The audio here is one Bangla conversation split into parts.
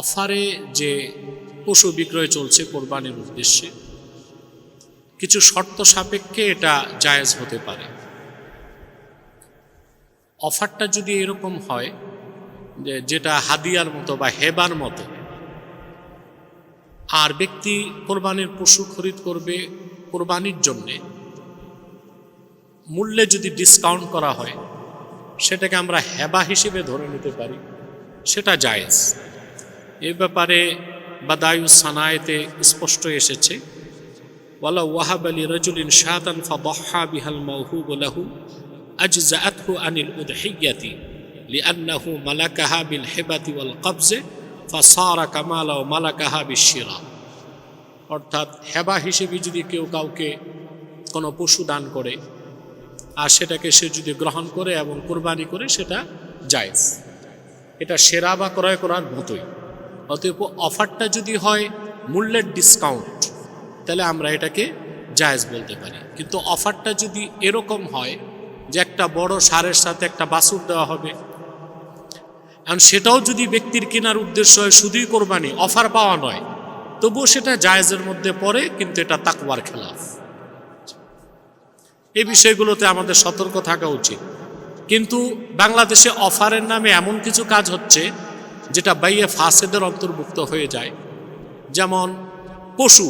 অফারে যে পশু বিক্রয় চলছে কোরবানির উদ্দেশ্যে, কিছু শর্ত সাপেক্ষে এটা জায়েজ হতে পারে। অফারটা যদি এরকম হয় যে যেটা হাদিয়ার মতো বা হেবার মতো, আর ব্যক্তি কোরবানির পশু খরিদ করবে কোরবানির জন্যে, মূল্যে যদি ডিসকাউন্ট করা হয়, সেটাকে আমরা হেবা হিসেবে ধরে নিতে পারি, সেটা জায়েজ। এ ব্যাপারে বাদায়ু সানায়েতে স্পষ্ট এসেছে, ওয়ালা ওয়াহাব আলী রজুলিন শাহাতান ফাদহা বিহাল মাহহুব লাহু আজজাআতহু আনিল উদহিয়াতি লিআন্নাহু মালাকাহা বিল হিবাতি ওয়াল কবজে ফাসারা কামালা ও মালাকাহা বিশিরা। অর্থাৎ হেবা হিসেবে যদি কেউ কাউকে কোনো পশু দান করে, আর সেটাকে সে যদি গ্রহণ করে এবং কোরবানি করে, সেটা জায়েজ। এটা সেরা বা ক্রয় করার মতোই। অতএব অফারটা যদি হয় মূল্যের ডিসকাউন্ট তাহলে আমরা এটাকে জায়েজ বলতে পারি। কিন্তু অফারটা যদি এরকম হয় যে একটা বড় সারের সাথে একটা বাসুর দেওয়া হবে এখন সেটাও যদি ব্যক্তির কেনার উদ্দেশ্য হয় শুধুই কোরবানি, অফার পাওয়া নয়, তবুও সেটা জায়েজের মধ্যে পড়ে, কিন্তু এটা তাকবার খেলাফ। এই বিষয়গুলোতে আমাদের সতর্ক থাকা উচিত। কিন্তু বাংলাদেশে অফারের নামে এমন কিছু কাজ হচ্ছে যেটা বাইয়ে ফাসেদের অন্তর্ভুক্ত হয়ে যায়। যেমন পশু,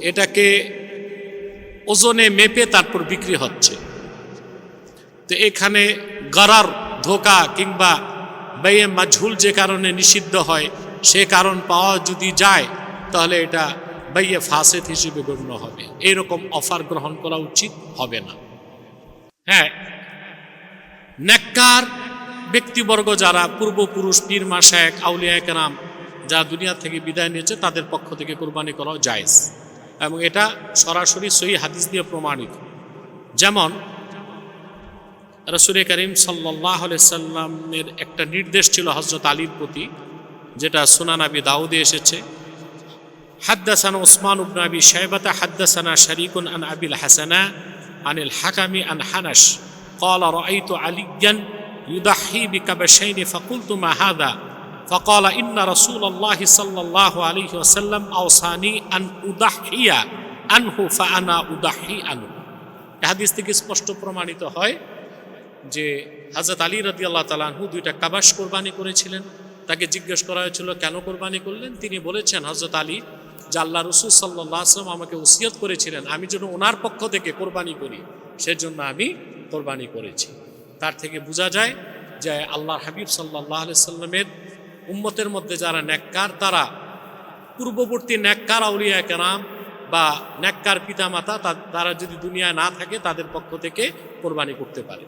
এটাকে ওজনে মেপে তারপর বিক্রি হচ্ছে। তো এখানে গড়ার ধোকা কিংবা ব্যয়ে মাঝুল যে কারণে নিষিদ্ধ হয়, সে কারণ পাওয়া যদি যায়, তাহলে এটা বাইয়ে ফাসেদ হিসেবে গণ্য হবে। এরকম অফার গ্রহণ করা উচিত হবে না। হ্যাঁ নেককার ব্যক্তিবর্গ যারা পূর্বপুরুষ পীর মাসায়ক আউলিয়া কেরাম যারা দুনিয়া থেকে বিদায় নিয়েছে তাদের পক্ষ থেকে কোরবানি করা জায়েজ এবং এটা সরাসরি সই হাদিস দিয়ে প্রমাণিত যেমন রসুল করিম সাল্লাহ সাল্লামের একটা নির্দেশ ছিল হজরত আলীর প্রতি যেটা সুনানাবি দাউদে এসেছে حدثنا عثمان بن ابي شيبه حدثنا شريك عن ابي الحسناء عن الحكم عن حنش قال رايت عليا ইউদাহি বিকাবে সেইনি ফকুল তু মাহাদা ফকল ইন্না রসুল আল্লাহ সাল্লাহ আলী ওসাল্লাম আওসানি আন উদাহিয়া আনহু ফা আনা উদাহি আনহু। হাদিস থেকে স্পষ্ট প্রমাণিত হয় যে হাজরত আলী রদি আল্লাহ তালাহু দুইটা কাবাস কোরবানি করেছিলেন। তাকে জিজ্ঞেস করা হয়েছিল, কেন কোরবানি করলেন? তিনি বলেছেন হজরত আলী যে আল্লাহ রসুল সাল্লাহ আসলাম আমাকে উসিয়ত করেছিলেন, আমি যেন ওনার পক্ষ থেকে কোরবানি করি, সেজন্য আমি কোরবানি করেছি। তার থেকে বোঝা যায় যে আল্লাহ হাবিব সাল্লাহ সাল্লামের উম্মতের মধ্যে যারা ন্যাক্কার তারা পূর্ববর্তী ন্যাক্কার আউলিয়া কেরাম বা ন্যাক্কার পিতামাতা তারা যদি দুনিয়ায় না থাকে, তাদের পক্ষ থেকে কোরবানি করতে পারে।